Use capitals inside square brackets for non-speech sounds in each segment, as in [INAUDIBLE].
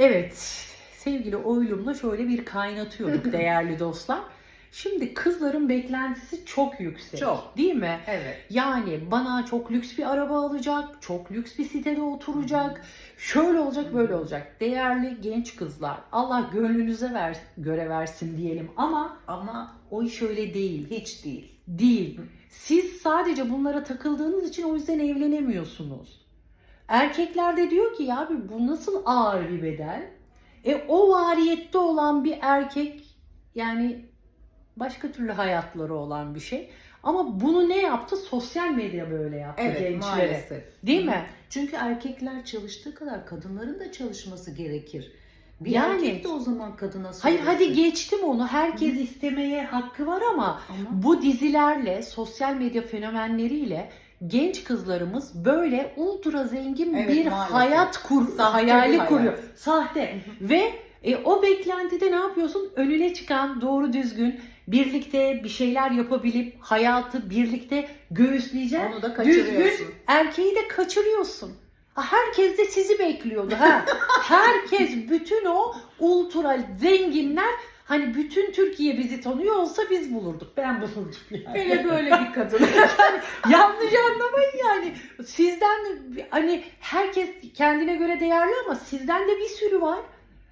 Evet, sevgili oylumla şöyle bir kaynatıyorduk [LAUGHS] değerli dostlar. Şimdi kızların beklentisi çok yüksek. Çok. Değil mi? Evet. Yani bana çok lüks bir araba alacak, çok lüks bir sitede oturacak, şöyle olacak, böyle olacak. Değerli genç kızlar, Allah gönlünüze ver, göre versin diyelim ama Ama o iş öyle değil. hiç değil. Değil. Siz sadece bunlara takıldığınız için o yüzden evlenemiyorsunuz. Erkekler de diyor ki ya abi bu nasıl ağır bir bedel? E o variyette olan bir erkek yani başka türlü hayatları olan bir şey. Ama bunu ne yaptı? Sosyal medya böyle yaptı Evet gençlere. maalesef. Değil mi? Çünkü erkekler çalıştığı kadar kadınların da çalışması gerekir. Bir Yani- erkek de o zaman kadına Hayır hadi söylesin. geçtim onu. Herkes istemeye hakkı var ama Ama Bu dizilerle, sosyal medya fenomenleriyle genç kızlarımız böyle ultra zengin Evet, bir maalesef. hayat kur, Sahte hayali hayat. kuruyor. Sahte. Ve e, o beklentide ne yapıyorsun? Önüne çıkan doğru düzgün birlikte bir şeyler yapabilip hayatı birlikte göğüsleyeceksin. onu da Düzgün erkeği de kaçırıyorsun. Herkes de sizi bekliyordu ha. [LAUGHS] Herkes bütün o ultra zenginler hani bütün Türkiye bizi tanıyor olsa biz bulurduk. Ben bulurdum yani. Hele böyle bir kadın. [LAUGHS] Yanlış anlamayın yani. Sizden de- hani herkes kendine göre değerli ama sizden de bir sürü var.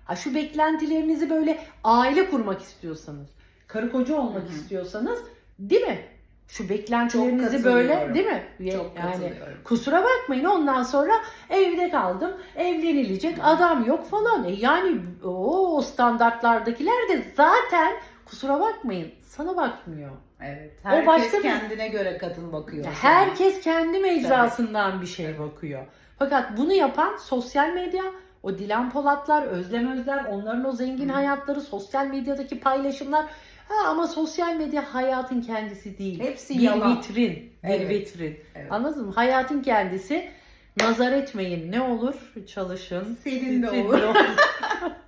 Ha şu beklentilerinizi böyle aile kurmak istiyorsanız, karı koca olmak Hı hı. istiyorsanız değil mi? Şu beklentilerinizi böyle değil mi? Çok yani kusura bakmayın ondan sonra evde kaldım. Evlenilecek adam yok falan. E yani o standartlardakiler de zaten kusura bakmayın sana bakmıyor. Evet. O Herkes başka bir- kendine göre kadın bakıyor. Ya o zaman. Herkes kendi mecrasından bir şey bakıyor. Fakat bunu yapan sosyal medya, o Dilan Polatlar, Özlem Özler, onların o zengin Hı. hayatları, sosyal medyadaki paylaşımlar. Ha, ama sosyal medya hayatın kendisi değil. Hepsi bir yalan. vitrin, bir Evet. vitrin. Evet. Anladın mı? Hayatın kendisi. Nazar etmeyin. Ne olur çalışın. Senin de olur. [LAUGHS]